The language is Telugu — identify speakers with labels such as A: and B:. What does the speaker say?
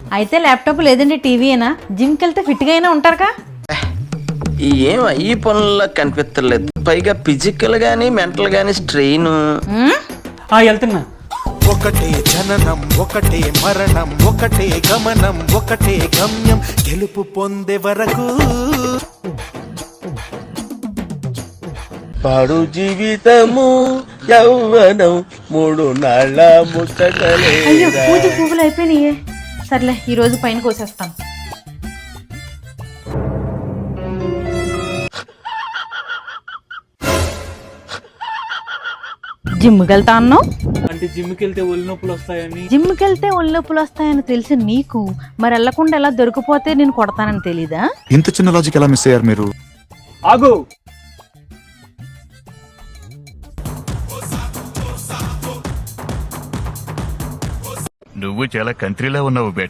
A: అయితే ల్యాప్టాప్ లేదంటే టీవీయేనా? జిమ్కి వెళ్తే ఫిట్గా అయినా ఉంటారుగా?
B: ఈ ఏం ఈ పనుల్లో కనిపించలేదు పైగా ఫిజికల్ గానీ మెంటల్ గానీ స్ట్రెయిన్
C: వెళ్తున్నా.
D: ఒకటే జననం ఒకటే మరణం ఒకటే గమనం ఒకటే గమ్యం. గెలుపు పొందే వరకు.
B: పాడు జీవితము యౌవనం మూడు నాళ్ళ ముచ్చటలే
A: అయ్యో పూజ పువ్వులు అయిపోయినాయే. సర్లే ఈ రోజు పైన కోసేస్తాను. జిమ్కి వెళ్తా అన్నావు?
C: అంటే జిమ్కి వెళ్తే ఒళ్ళు నొప్పులు వస్తాయని.
A: జిమ్కి వెళ్తే ఒళ్ళు నొప్పులు వస్తాయని తెలిసి నీకు మరి వెళ్ళకుండా ఎలా దొరికిపోతే నేను కొడతానని తెలీదా?
E: ఇంత చిన్న లాజిక్ ఎలా మిస్ అయ్యారు మీరు?
C: ఆగు!
E: నువ్వు చాలా కంత్రిలా ఉన్నావు బేట.